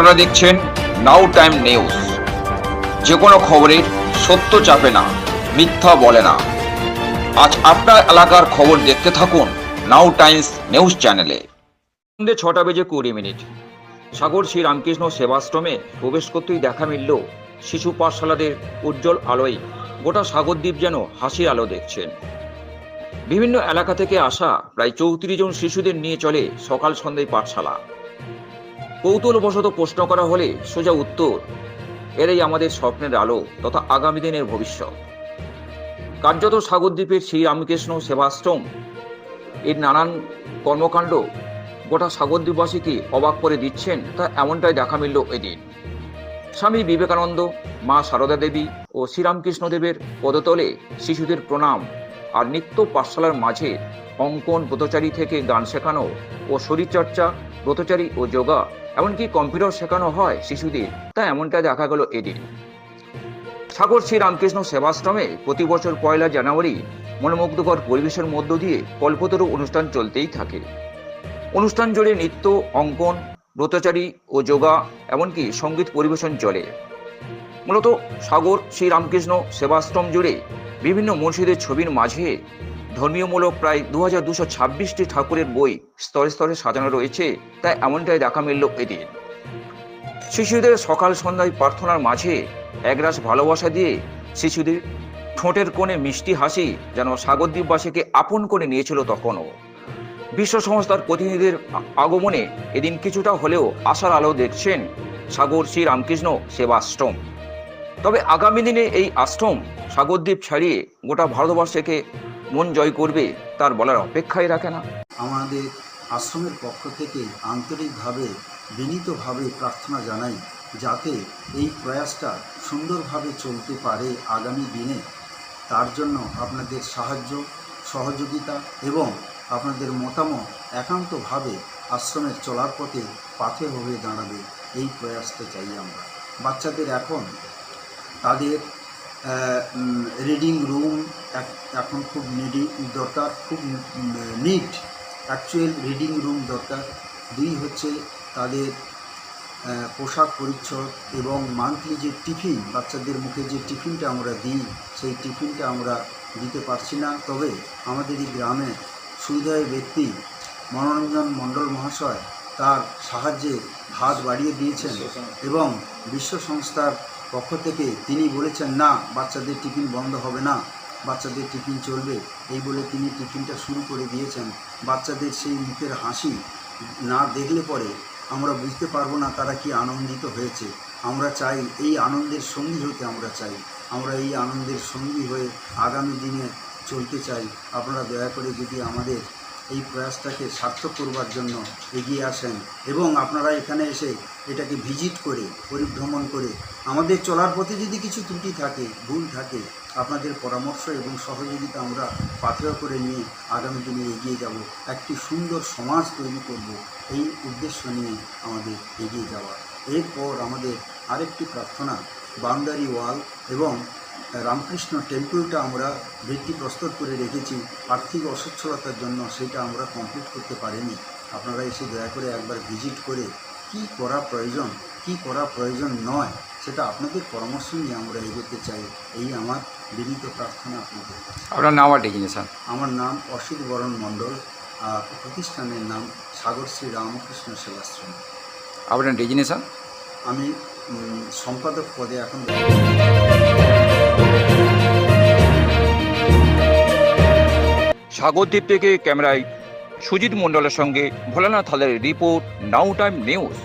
আপনারা দেখছেন নাও time news যে কোনো খবরের সত্য চাপে না, মিথ্যা বলে না। আজ আপনার এলাকার খবর দেখতে থাকুন নাও টাইমস নিউজ চ্যানেলে সন্ধ্যে ছটা বেজে কুড়ি মিনিট। সাগর শ্রী রামকৃষ্ণ সেবাশ্রমে প্রবেশ করতেই দেখা মিলল শিশু পাঠশালাদের উজ্জ্বল আলোয়। গোটা সাগরদ্বীপ যেন হাসির আলো দেখছেন। বিভিন্ন এলাকা থেকে আসা প্রায় চৌত্রিশ জন শিশুদের নিয়ে চলে সকাল সন্ধ্যায় পাঠশালা। কৌতূহলবশত প্রশ্ন করা হলে সোজা উত্তর এরাই আমাদের স্বপ্নের আলো তথা আগামী দিনের ভবিষ্যৎ। কার্যত সাগরদ্বীপের শ্রী রামকৃষ্ণ সেবাশ্রম, এর নানান কর্মকাণ্ড গোটা সাগরদ্বীপবাসীকে অবাক করে দিচ্ছেন তা এমনটাই দেখা মিলল এদিন। স্বামী বিবেকানন্দ, মা সারদা দেবী ও শ্রীরামকৃষ্ণ দেবের পদতলে শিশুদের প্রণাম আর নিত্য পাঠশালার মাঝে অঙ্কন, ব্রতচারী থেকে গান শেখানো ও শরীরচর্চা, ব্রতচারী ও যোগা এমনকি কম্পিউটার শেখানো হয় শিশুদের। তা এমনটা দেখা গেল এদিন। সাগর শ্রী রামকৃষ্ণ সেবাশ্রমে প্রতি বছর পয়লা জানুয়ারি মনোমুগ্ধকর পরিবেশের মধ্য দিয়ে কল্পতরু অনুষ্ঠান চলতেই থাকে। অনুষ্ঠান জুড়ে নৃত্য, অঙ্কন, ব্রতচারী ও যোগা, এমনকি সংগীত পরিবেশন চলে। মূলত সাগর শ্রী রামকৃষ্ণ সেবাশ্রম জুড়ে বিভিন্ন মসজিদের ছবির মাঝে ধর্মীয়মূলক প্রায় দু হাজার দুশো ছাব্বিশটি ঠাকুরের বই স্তরে স্তরে সাজানো রয়েছে, তাই এমনটাই দেখা মিলল এদিন। শিশুদের সকাল সন্ধ্যায় প্রার্থনার মাঝে একরাশ ভালোবাসা দিয়ে শিশুদের ঠোঁটের কোণে মিষ্টি হাসি যেন সাগরদ্বীপবাসীকে আপন করে নিয়েছিল তখনও। বিশ্ব সংস্থার প্রতিনিধিদের আগমনে এদিন কিছুটা হলেও আশার আলো দেখছেন সাগর শ্রী রামকৃষ্ণ সেবাশ্রম। তবে আগামী দিনে এই আশ্রম সাগরদ্বীপ ছাড়িয়ে গোটা ভারতবর্ষকে মন জয় করবে, তার বলার অপেক্ষাই রাখে না। আমাদের আশ্রমের পক্ষ থেকে আন্তরিকভাবে, বিনীতভাবে প্রার্থনা জানাই, যাতে এই প্রয়াসটা সুন্দরভাবে চলতে পারে আগামী দিনে। তার জন্য আপনাদের সাহায্য, সহযোগিতা এবং আপনাদের মতামত একান্তভাবে আশ্রমের চলার পথে পাথে হয়ে দাঁড়াবে, এই প্রয়াসটা চাই আমরা। বাচ্চাদের এখন তাদের রিডিং রুম এখন খুব নিডি দরকার, খুব নিট অ্যাকচুয়াল রিডিং রুম দরকার। দুই হচ্ছে তাদের পোশাক পরিচ্ছদ এবং মান্থলি যে টিফিন বাচ্চাদের মুখে যে টিফিনটা আমরা দিই, সেই টিফিনটা আমরা দিতে পারছি না। তবে আমাদের এই গ্রামে সুবিধায় ব্যক্তি মনোরঞ্জন মণ্ডল মহাশয় তার সাহায্যে হাত বাড়িয়ে দিয়েছেন এবং বিশ্ব সংস্থার পক্ষ থেকে তিনি বলেছেন, না, বাচ্চাদের টিফিন বন্ধ হবে না। বাচ্চাদের টিফিন চলবে, এই বলে তিনি টিফিনটা শুরু করে দিয়েছেন। বাচ্চাদের সেই মুখের হাসি না দেখলে পরে আমরা বুঝতে পারব না তারা কি আনন্দিত হয়েছে। আমরা চাই এই আনন্দের সঙ্গী হতে আমরা চাই। আমরা এই আনন্দের সঙ্গী হয়ে আগামী দিনে চলতে চাই। আপনারা দয়া করে যদি আমাদের এই প্রয়াসটাকে সার্থক করবার জন্য এগিয়ে আসেন এবং আপনারা এখানে এসে এটাকে ভিজিট করে, পরিভ্রমণ করে আমাদের চলার পথে যদি কিছু ত্রুটি থাকে, ভুল থাকে, আপনাদের পরামর্শ এবং সহযোগিতা আমরা পাথেয় করে নিয়ে আগামী দিনে এগিয়ে যাব, একটি সুন্দর সমাজ তৈরি করব, এই উদ্দেশ্য নিয়ে আমাদের এগিয়ে যাওয়া। এরপর আমাদের আরেকটি প্রার্থনা, বাউন্ডারি ওয়াল এবং রামকৃষ্ণ টেম্পলটা আমরা ভিত্তি প্রস্তুত করে রেখেছি। আর্থিক অসচ্ছলতার জন্য সেটা আমরা কমপ্লিট করতে পারিনি। আপনারা এসে দয়া করে একবার ভিজিট করে কি করা প্রয়োজন কি করা প্রয়োজন নয় সেটা আপনাদের পরামর্শ নিয়ে আমরা এগোতে চাই। এই আমার বিনীত প্রার্থনা আপনাদের। আপনার নাম আর ডেজিনেশন আমার নাম অসিত বরণ মণ্ডল আর প্রতিষ্ঠানের নাম সাগর শ্রী রামকৃষ্ণ সেবাশ্রম। আপনার ডেজিনেশন আমি সম্পাদক পদে এখন সাগরদ্বীপ থেকে ক্যামেরায় সুজিত মণ্ডলের সঙ্গে ভোলানাথ হালের রিপোর্ট নাও টাইম নিউজ।